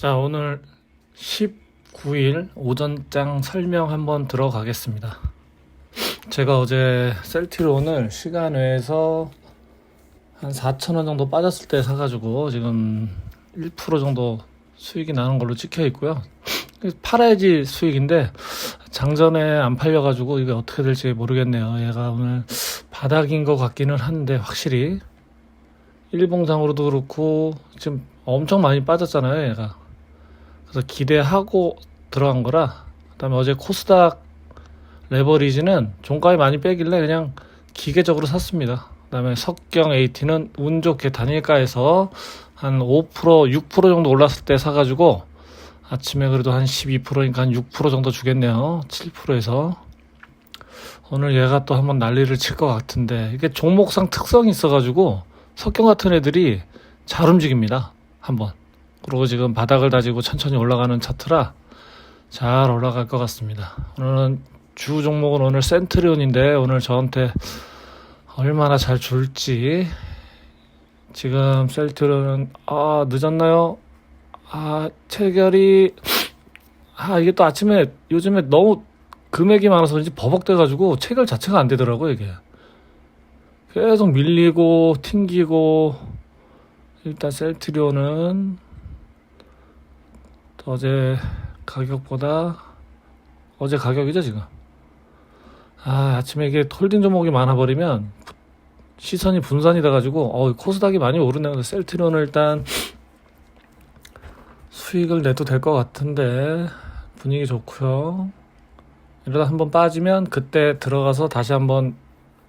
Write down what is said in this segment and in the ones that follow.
자, 오늘 19일 오전장 설명 한번 들어가겠습니다. 제가 어제 셀티론을 시간 외에서 한 4,000원 정도 빠졌을 때 사가지고 지금 1% 정도 수익이 나는 걸로 찍혀 있고요. 팔아야지 수익인데 장전에 안 팔려가지고 이게 어떻게 될지 모르겠네요. 얘가 오늘 바닥인 것 같기는 한데 확실히 일봉상으로도 그렇고 지금 엄청 많이 빠졌잖아요. 얘가 그래서 기대하고 들어간 거라 그다음에 어제 코스닥 레버리지는 종가에 많이 빼길래 그냥 기계적으로 샀습니다. 그다음에 석경 AT는 운 좋게 단일가에서 한 5% 6% 정도 올랐을 때 사가지고 아침에 그래도 한 12%니까 한 6% 정도 주겠네요. 7%에서 오늘 얘가 또 한번 난리를 칠 것 같은데 이게 종목상 특성이 있어가지고 석경 같은 애들이 잘 움직입니다. 한번. 그리고 지금 바닥을 다지고 천천히 올라가는 차트라 잘 올라갈 것 같습니다. 오늘은 주 종목은 오늘 센트리온인데 오늘 저한테 얼마나 잘 줄지 지금 셀트리온은 아 늦었나요? 아 체결이 아 이게 또 아침에 요즘에 너무 금액이 많아서 그런지 버벅대가지고 체결 자체가 안 되더라고요 이게 계속 밀리고 튕기고 일단 셀트리온은 어제 가격보다 어제 가격이죠 지금? 아 아침에 이게 홀딩 종목이 많아버리면 시선이 분산이 돼가지고 어 코스닥이 많이 오르네 그래서 셀트리온을 일단 수익을 내도 될 것 같은데 분위기 좋고요. 이러다 한번 빠지면 그때 들어가서 다시 한번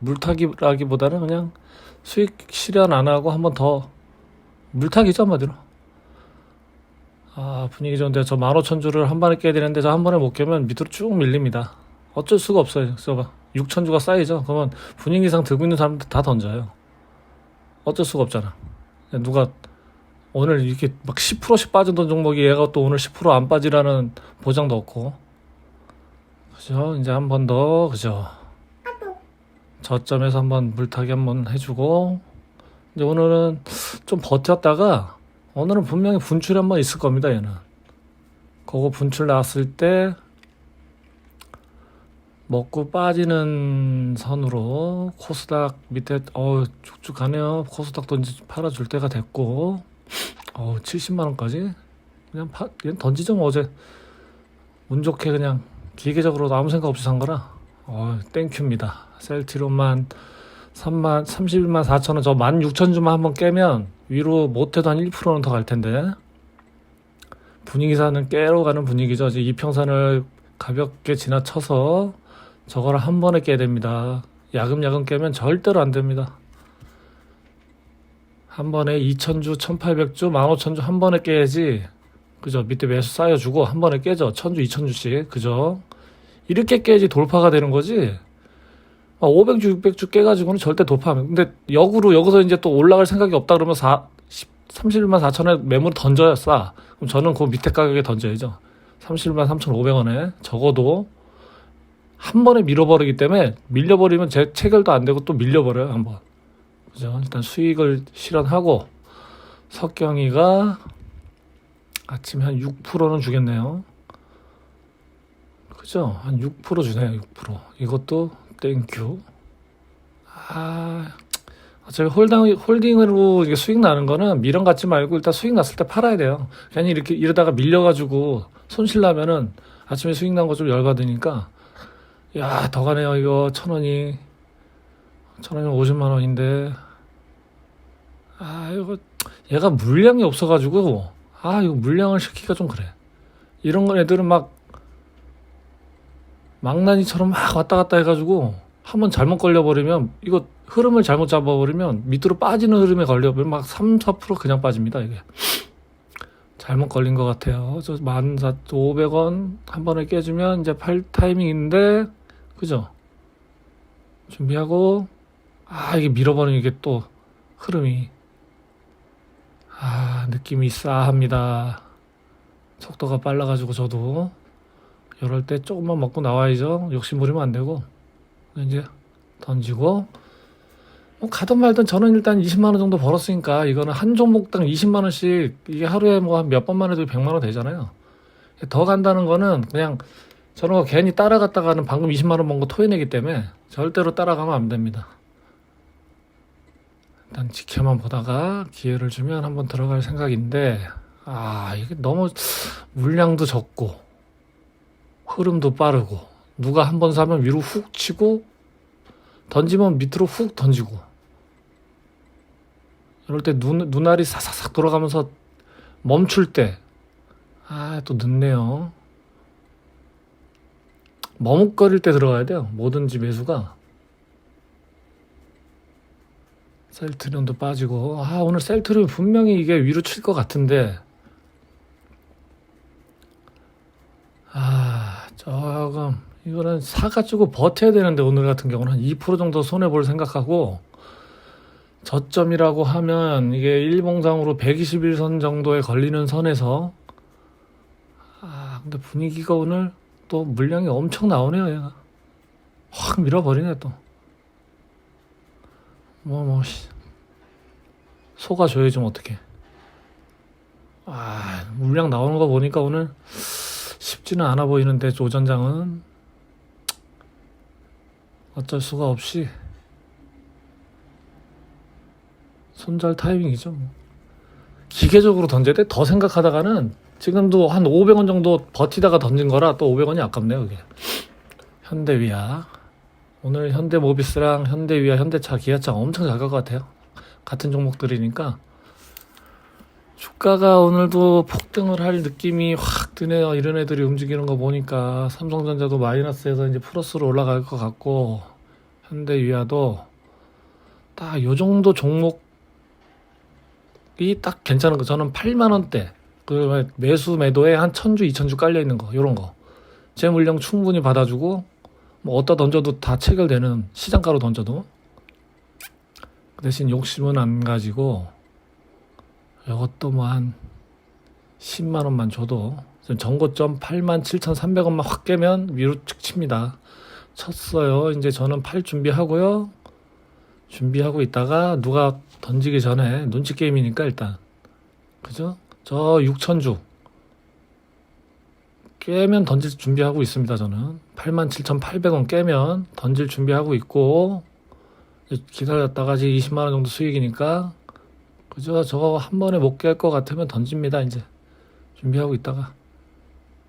물타기라기보다는 그냥 수익 실현 안 하고 한번 더 물타기죠 한마디로 아 분위기 좋은데 저 15,000주를 한 번에 깨야 되는데 저 한 번에 못 깨면 밑으로 쭉 밀립니다. 어쩔 수가 없어요. 그래서 6,000주가 쌓이죠. 그러면 분위기상 들고 있는 사람들 다 던져요. 어쩔 수가 없잖아. 누가 오늘 이렇게 막 10%씩 빠졌던 종목이 얘가 또 오늘 10%안 빠지라는 보장도 없고. 그죠? 이제 한 번 더. 그죠? 저점에서 한번 물타기 한번 해주고. 이제 오늘은 좀 버텼다가 오늘은 분명히 분출이 한 번 있을 겁니다 얘는. 그거 분출 나왔을 때 먹고 빠지는 선으로 코스닥 밑에 어 쭉쭉 가네요. 코스닥도 이제 팔아줄 때가 됐고. 어 70만 원까지? 그냥 파, 그냥 던지죠 뭐 어제. 운 좋게 그냥 기계적으로 아무 생각 없이 산 거라. 어 땡큐입니다. 셀티론만 3만 31만 4천 원저 16,000주만 한번 깨면 위로 못해도 한 1%는 더 갈 텐데 분위기사는 깨러 가는 분위기죠 이제 이평선을 가볍게 지나쳐서 저거를 한 번에 깨야 됩니다 야금야금 깨면 절대로 안 됩니다 한 번에 2,000주, 1,800주, 15,000주 한 번에 깨야지. 그죠? 밑에 매수 쌓여주고 한 번에 깨죠. 1,000주, 2,000주씩. 그죠? 이렇게 깨야지 돌파가 되는 거지. 500주, 600주 깨가지고는 절대 돌파하면. 근데 역으로 여기서 이제 또 올라갈 생각이 없다 그러면 4, 31만 4천원에 매물 던져야 싸. 그럼 저는 그 밑에 가격에 던져야죠. 31만 3,500원에 적어도 한 번에 밀어버리기 때문에 밀려버리면 제 체결도 안 되고 또 밀려버려요, 한 번. 그죠? 일단 수익을 실현하고 석경이가 아침에 한 6%는 주겠네요. 그죠? 한 6% 주네요. 6%. 이것도 땡큐. 아, 어차피 홀딩, 홀딩으로 이게 수익 나는 거는 미련 갖지 말고 일단 수익 났을 때 팔아야 돼요. 괜히 이렇게 이러다가 밀려가지고 손실 나면은 아침에 수익 난 거 좀 열받으니까 야, 더 가네요. 이거 천 원이. 천 원이면 50만 원인데. 아, 이거, 얘가 물량이 없어가지고, 아, 이거 물량을 시키기가 좀 그래. 이런 건 애들은 막, 망나니처럼 막 왔다 갔다 해가지고, 한번 잘못 걸려버리면, 이거 흐름을 잘못 잡아버리면, 밑으로 빠지는 흐름에 걸려버리면 막 3, 4% 그냥 빠집니다, 이게. 잘못 걸린 것 같아요. 저 14,500원 한 번에 깨주면 이제 팔 타이밍인데, 그죠? 준비하고, 아, 이게 밀어버리면 이게 또 흐름이, 아, 느낌이 싸합니다. 속도가 빨라가지고 저도 이럴 때 조금만 먹고 나와야죠. 욕심 부리면 안 되고. 이제 던지고, 뭐 가든 말든 저는 일단 20만 원 정도 벌었으니까 이거는 한 종목당 20만 원씩 이게 하루에 뭐 한 몇 번만 해도 100만 원 되잖아요. 더 간다는 거는 그냥 거 괜히 따라갔다가는 방금 20만 원 번 거 토해내기 때문에 절대로 따라가면 안 됩니다. 일단 지켜만 보다가 기회를 주면 한번 들어갈 생각인데 아 이게 너무 물량도 적고 흐름도 빠르고 누가 한 번 사면 위로 훅 치고 던지면 밑으로 훅 던지고 이럴 때 눈, 눈알이 사사삭 돌아가면서 멈출 때 아 또 늦네요. 머뭇거릴 때 들어가야 돼요. 뭐든지 매수가. 셀트리온도 빠지고. 아 오늘 셀트리온 분명히 이게 위로 칠 것 같은데. 아 조금 이거는 사가지고 버텨야 되는데 오늘 같은 경우는 한 2% 정도 손해 볼 생각하고 저점이라고 하면 이게 일봉상으로 121선 정도에 걸리는 선에서 아 근데 분위기가 오늘 또 물량이 엄청 나오네요 얘가 확 밀어버리네 또 뭐, 뭐, 씨. 속아 줘야지, 뭐, 어떡해. 아, 물량 나오는 거 보니까 오늘 쉽지는 않아 보이는데, 조 전장은 어쩔 수가 없이 손절 타이밍이죠. 뭐. 기계적으로 던져야 돼? 더 생각하다가는 지금도 한 500원 정도 버티다가 던진 거라 또 500원이 아깝네요, 그게. 현대위아. 오늘 현대모비스랑 현대위아, 현대차, 기아차 엄청 잘 갈 것 같아요. 같은 종목들이니까. 주가가 오늘도 폭등을 할 느낌이 확 드네요. 이런 애들이 움직이는 거 보니까 삼성전자도 마이너스에서 이제 플러스로 올라갈 것 같고 현대위아도 딱 요 정도 종목이 딱 괜찮은 거. 저는 8만 원대 그 매수 매도에 한 1000주, 2000주 깔려 있는 거. 요런 거. 제 물량 충분히 받아주고 뭐 어디다 던져도 다 체결되는 시장가로 던져도 그 대신 욕심은 안 가지고 이것도 뭐 한 10만 원만 줘도 지금 전고점 8만 7,300원만 확 깨면 위로 쭉 칩니다. 쳤어요. 이제 저는 팔 준비하고요. 준비하고 있다가 누가 던지기 전에 눈치 게임이니까 일단 그죠? 저 6천주 깨면 던질 준비하고 있습니다. 저는 87,800원 깨면 던질 준비하고 있고 기다렸다가 이제 20만 원 정도 수익이니까 그죠? 저거 한 번에 못 깰 것 같으면 던집니다. 이제 준비하고 있다가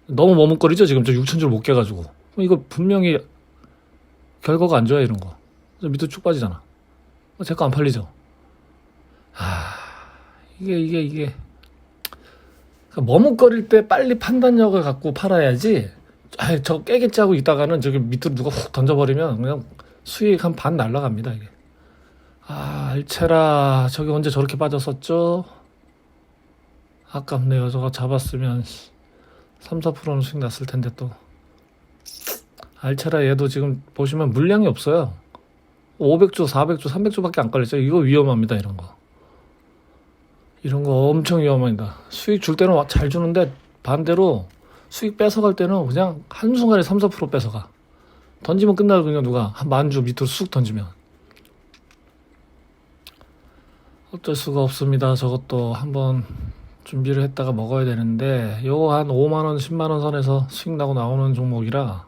너무 머뭇거리죠. 지금 저 6천 줄 못 깨가지고 이거 분명히 결과가 안 좋아요. 이런 거 밑으로 쭉 빠지잖아. 제 거 안 팔리죠. 아 이게 이게 이게 그러니까 머뭇거릴 때 빨리 판단력을 갖고 팔아야지. 아, 저 깨겠지 하고 있다가는 저기 밑으로 누가 훅 던져버리면 그냥 수익 한 반 날라갑니다, 이게. 아, 알체라. 저기 언제 저렇게 빠졌었죠? 아깝네요. 저거 잡았으면 3, 4%는 수익 났을 텐데 또. 알체라 얘도 지금 보시면 물량이 없어요. 500주, 400주, 300주밖에 안 걸렸어요. 이거 위험합니다, 이런 거. 이런 거 엄청 위험합니다. 수익 줄 때는 잘 주는데 반대로 수익 뺏어갈 때는 그냥 한순간에 3, 4% 뺏어가. 던지면 그냥 누가 한 만 주 밑으로 쑥 던지면. 어쩔 수가 없습니다. 저것도 한번 준비를 했다가 먹어야 되는데 요거 한 5만원, 10만원 선에서 수익 나고 나오는 종목이라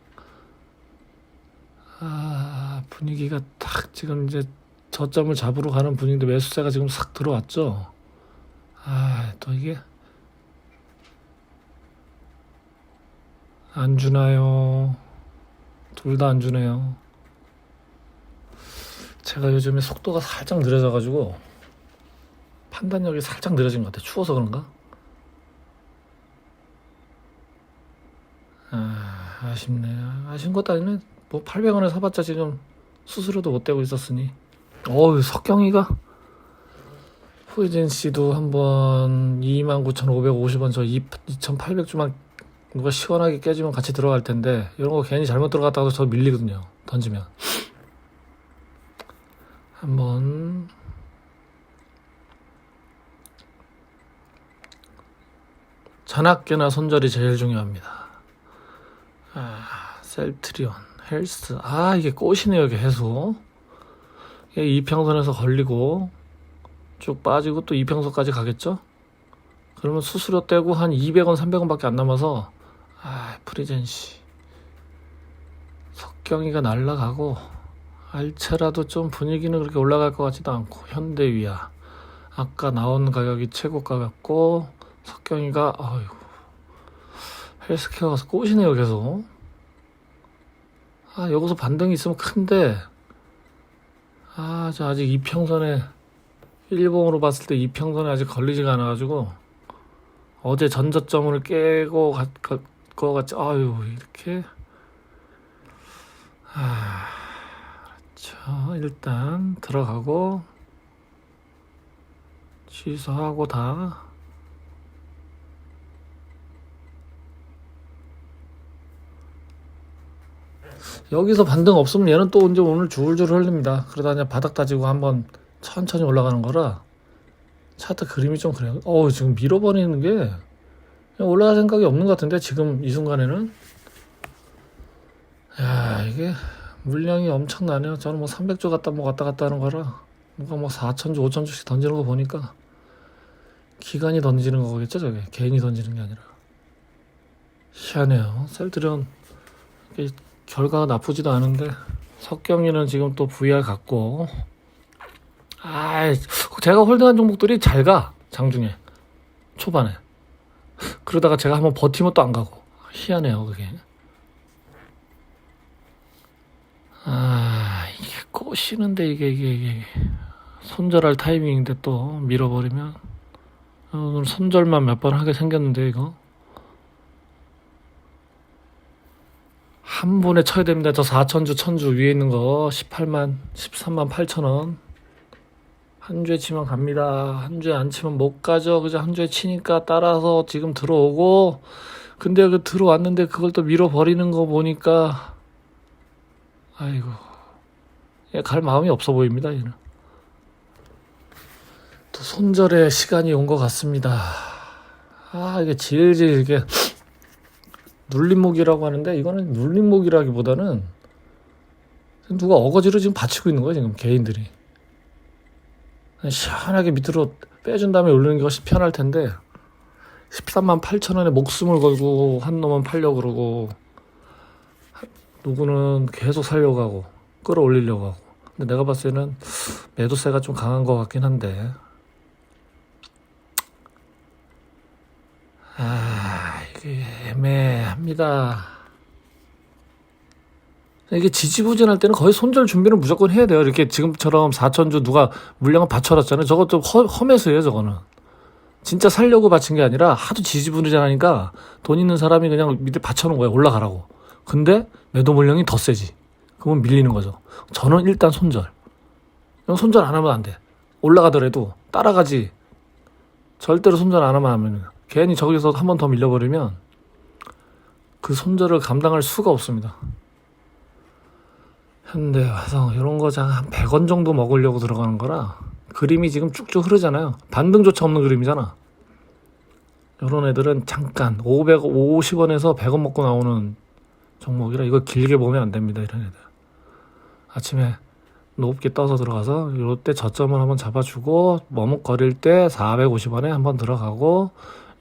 아 분위기가 딱 지금 이제 저점을 잡으러 가는 분위기인데 매수세가 지금 싹 들어왔죠. 아, 또 이게 안 주나요? 둘 다 안 주네요. 제가 요즘에 속도가 살짝 느려져 가지고 판단력이 살짝 느려진 것 같아요. 추워서 그런가? 아, 아쉽네. 아쉬운 것도 아니네. 뭐 800원에 사봤자 지금 수수료도 못 떼고 있었으니. 어우, 석경이가 후이진 씨도 한번 29,550원 저 2,800주만 누가 시원하게 깨지면 같이 들어갈 텐데 이런 거 괜히 잘못 들어갔다가 저 밀리거든요. 던지면. 한번 잔학계나 손절이 제일 중요합니다. 아, 셀트리온, 헬스. 아, 이게 꽃이네요, 이게 해수. 이평선에서 걸리고 쭉 빠지고 또 이평선까지 가겠죠? 그러면 수수료 떼고 한 200원, 300원 밖에 안 남아서 아, 프리젠시 석경이가 날라가고 알체라도 좀 분위기는 그렇게 올라갈 것 같지도 않고 현대위아 아까 나온 가격이 최고가 같고 석경이가 아이고 헬스케어 가서 꼬시네요 계속. 아 여기서 반등이 있으면 큰데 아 저 아직 이평선에 일봉으로 봤을 때 이평선에 아직 걸리지가 않아가지고 어제 전저점을 깨고 갈것 같지. 아유 이렇게. 아 그렇죠. 일단 들어가고 취소하고 다 여기서 반등 없으면 얘는 또 이제 오늘 줄줄 흘립니다. 그러다 그냥 바닥 따지고 한번 천천히 올라가는 거라 차트 그림이 좀 그래요. 어 지금 밀어버리는 게 올라갈 생각이 없는 것 같은데 지금 이 순간에는 야 이게 물량이 엄청나네요. 저는 뭐 300조 갔다 뭐 갔다 갔다 하는 거라 누가 뭐 4천조 5천조씩 던지는 거 보니까 기관이 던지는 거겠죠 저게 개인이 던지는 게 아니라 희한해요. 셀트리온 이게 결과가 나쁘지도 않은데 석경이는 지금 또 VR 갖고. 아 제가 홀딩한 종목들이 잘 가 장중에 초반에. 그러다가 제가 한번 버티면 또 안 가고. 희한해요 그게. 아 이게 꼬시는데 이게 이게 이게. 손절할 타이밍인데 또 밀어버리면. 오늘 손절만 몇 번 하게 생겼는데 이거 한 번에 쳐야 됩니다. 저 4천주, 천주 위에 있는 거 18만, 13만 8천 원. 한 주에 치면 갑니다. 한 주에 안 치면 못 가죠. 그죠? 한 주에 치니까 따라서 지금 들어오고, 근데 그 들어왔는데 그걸 또 밀어버리는 거 보니까, 아이고, 얘갈 마음이 없어 보입니다. 얘는. 또 손절의 시간이 온 것 같습니다. 아, 이게 질질 이게 눌림목이라고 하는데 이거는 눌림목이라기보다는 누가 어거지로 지금 받치고 있는 거예요 지금 개인들이. 시원하게 밑으로 빼준 다음에 올리는 게 훨씬 편할 텐데 13만 8천 원에 목숨을 걸고 한 놈은 팔려고 그러고 누구는 계속 살려고 하고 끌어올리려고 하고. 근데 내가 봤을 때는 매도세가 좀 강한 것 같긴 한데. 아 이게 애매합니다. 이게 지지부진할 때는 거의 손절 준비는 무조건 해야 돼요. 이렇게 지금처럼 4천주 누가 물량을 받쳐놨잖아요. 저거 좀 허, 험해서예요, 저거는. 진짜 살려고 바친 게 아니라 하도 지지부진하니까 돈 있는 사람이 그냥 밑에 받쳐놓은 거예요. 올라가라고. 근데 매도 물량이 더 세지. 그러면 밀리는 거죠. 저는 일단 손절. 그냥 손절 안 하면 안 돼. 올라가더라도 따라가지. 절대로 손절 안 하면 하면 괜히 저기서 한 번 더 밀려버리면 그 손절을 감당할 수가 없습니다. 현대 화성 이런 거 한 100원 정도 먹으려고 들어가는 거라 그림이 지금 쭉쭉 흐르잖아요. 반등조차 없는 그림이잖아. 이런 애들은 잠깐 550원에서 100원 먹고 나오는 종목이라 이거 길게 보면 안 됩니다. 이런 애들. 아침에 높게 떠서 들어가서 이때 저점을 한번 잡아주고 머뭇거릴 때 450원에 한번 들어가고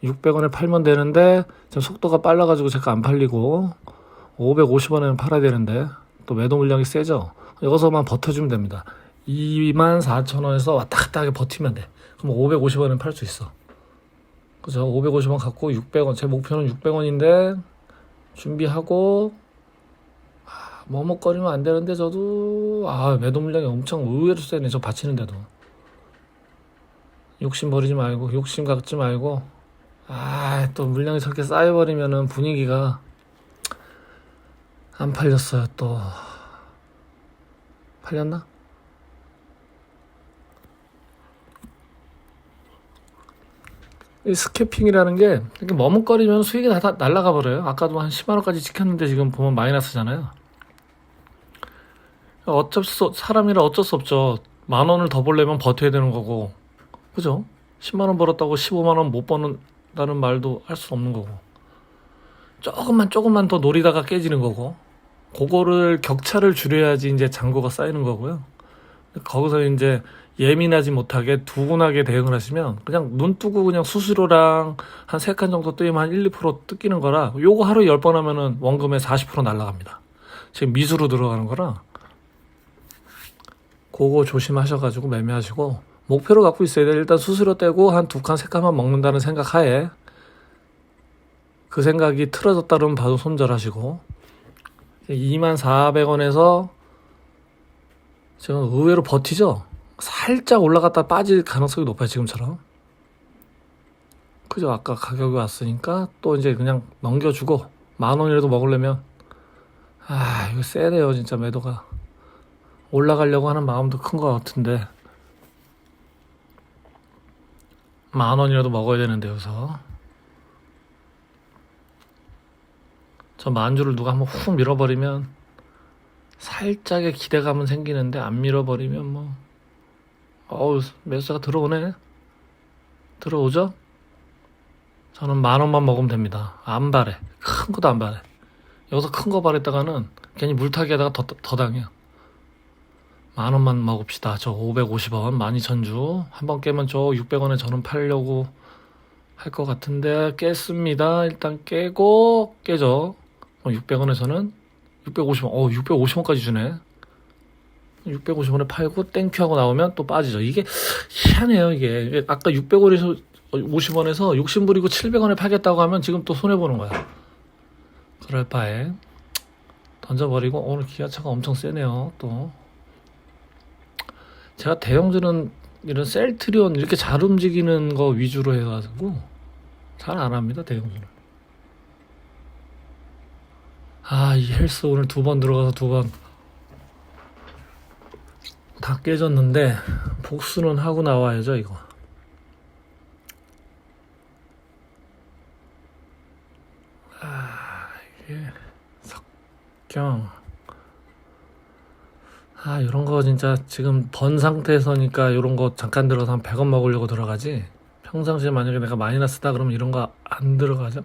600원에 팔면 되는데 지금 속도가 빨라가지고 제가 안 팔리고 550원에는 팔아야 되는데 또 매도 물량이 세죠. 여기서만 버텨주면 됩니다. 24,000원에서 왔다 갔다 하게 버티면 돼. 그럼 550원에 팔 수 있어. 그죠? 550원 갖고 600원. 제 목표는 600원인데 준비하고 아, 머뭇거리면 안 되는데 저도 아 매도 물량이 엄청 의외로 세네. 저 받치는데도 욕심 버리지 말고 욕심 갖지 말고 아, 또 물량이 저렇게 쌓여버리면은 분위기가 안 팔렸어요, 또. 팔렸나? 이 스캐핑이라는 게 이렇게 머뭇거리면 수익이 다, 다 날아가 버려요. 아까도 한 10만원까지 지켰는데 지금 보면 마이너스잖아요. 어쩔 수, 사람이라 어쩔 수 없죠. 만 원을 더 벌려면 버텨야 되는 거고. 그죠? 10만원 벌었다고 15만원 못 버는 라는 말도 할 수 없는 거고. 조금만 조금만 더 노리다가 깨지는 거고. 그거를 격차를 줄여야지 이제 잔고가 쌓이는 거고요. 거기서 이제 예민하지 못하게 두근하게 대응을 하시면 그냥 눈 뜨고 그냥 수수료랑 한 세 칸 정도 뜨이면 한 1, 2% 뜯기는 거라 요거 하루 10번 하면은 원금의 40% 날라갑니다. 지금 미수로 들어가는 거라 그거 조심하셔가지고 매매하시고 목표를 갖고 있어야 돼. 일단 수수료 떼고 한 두 칸, 세 칸만 먹는다는 생각 하에 그 생각이 틀어졌다 그러면 바로 손절하시고 24,400원에서 지금 의외로 버티죠? 살짝 올라갔다 빠질 가능성이 높아요, 지금처럼. 그죠? 아까 가격이 왔으니까 또 이제 그냥 넘겨주고 만 원이라도 먹으려면 아, 이거 세네요, 진짜 매도가. 올라가려고 하는 마음도 큰 것 같은데 만 원이라도 먹어야 되는데 여기서. 저 만주를 누가 한번 훅 밀어버리면 살짝의 기대감은 생기는데 안 밀어버리면 뭐 어우 매수가 들어오네. 들어오죠? 저는 만 원만 먹으면 됩니다. 안 바래. 큰 것도 안 바래. 여기서 큰 거 바랬다가는 괜히 물타기 하다가 더, 더 당해요 만 원만 먹읍시다. 저 550원, 12,000주. 한 번 깨면 저 600원에 저는 팔려고 할 것 같은데 깼습니다. 일단 깨고 깨죠. 600원에 저는 650원, 어 650원까지 주네. 650원에 팔고 땡큐 하고 나오면 또 빠지죠. 이게 희한해요, 이게. 아까 600원에서 50원에서 욕심 부리고 700원에 팔겠다고 하면 지금 또 손해 보는 거야. 그럴 바에 던져버리고 오늘 기아차가 엄청 세네요. 또 제가 대형들은 이런 셀트리온 이렇게 잘 움직이는 거 위주로 해가지고 잘 안 합니다 대형들은. 아 이 헬스 오늘 두 번 들어가서 두 번 다 깨졌는데 복수는 하고 나와야죠 이거. 아 이게 석경. 아, 이런 거 진짜 지금 번 상태에서니까 이런 거 잠깐 들어서 한 100원 먹으려고 들어가지. 평상시에 만약에 내가 마이너스다 그러면 이런 거 안 들어가죠.